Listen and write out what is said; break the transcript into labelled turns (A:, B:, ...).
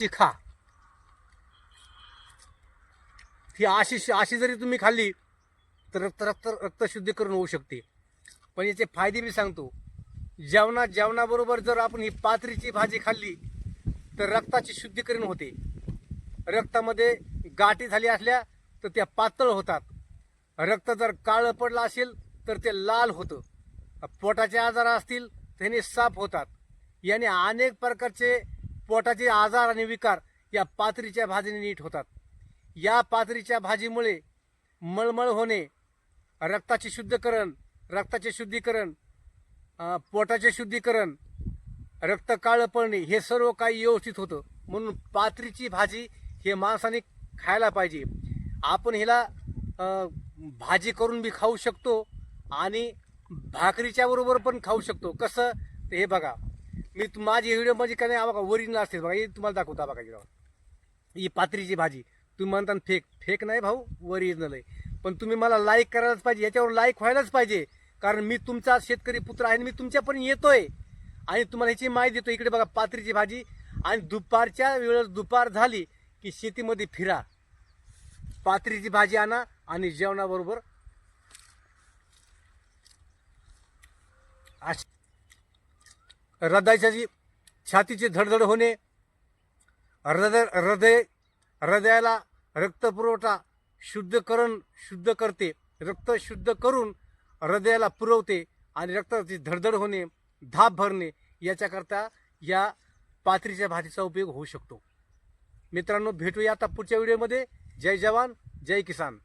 A: ती खा ही अशी अशी जरी तुम्ही खाल्ली तर रक्त रक्त रक्तशुद्धीकरण होऊ शकते. पण याचे फायदे मी सांगतो. जेवणा जेवणाबरोबर जर आपण ही पात्रीची भाजी खाल्ली तर रक्ताची शुद्धीकरण होते. रक्तामध्ये गाठी झाली असल्या तर त्या पातळ होतात. रक्त जर काळं पडलं असेल तर ते लाल होतं. पोटाचे आजार असतील त्याने साफ होतात. याने अनेक प्रकारचे पोटाचे आजार आणि विकार या पातरीच्या भाजीने नीट होतात. या पातरीच्या भाजीमुळे मळमळ होणे रक्ताचे शुद्धीकरण रक्ताचे शुद्धीकरण पोटाचे शुद्धीकरण रक्त काळं पडणे हे सर्व काही व्यवस्थित होतं. म्हणून पात्रीची भाजी हे माणसाने खायला पाहिजे. आपण हिला भाजी करून बी खाऊ शकतो आणि भाकरीच्या बरोबर पण खाऊ शकतो. कसं? हे बघा. मी तु- माझी व्हिडिओ म्हणजे काय नाही बघा ओरिजिनल असते बघा हे तुम्हाला दाखवता बघा ही ही पात्रीची भाजी. तुम्ही म्हणता फेक फेक नाही भाऊ ओरिजिनल आहे. पण तुम्ही मला लाईक करायलाच पाहिजे याच्यावर लाईक व्हायलाच पाहिजे. कारण मी तुमचा शेतकरी पुत्र आहे आणि मी तुमच्यापर्यंत येतोय. आणि तुम्हाला ह्याची माहिती देतो इकडे बघा पात्रीची भाजी. आणि दुपारच्या वेळेस दुपार झाली की शेतीमध्ये फिरा. पात्रीची भाजी आणा आणि जेवणाबरोबर अशी हृदयाची छातीची धडधड होणे हृदय हृदय हृदयाला रक्तपुरवठा शुद्धकरण शुद्ध करते. रक्त शुद्ध करून हृदयाला पुरवते आणि रक्ताची धडधड होणे धाप भरणे याच्याकरता या पात्रीच्या भातीचा उपयोग होऊ शकतो. मित्रांनो भेटूया आता पुढच्या व्हिडिओमध्ये. जय जवान जय किसान.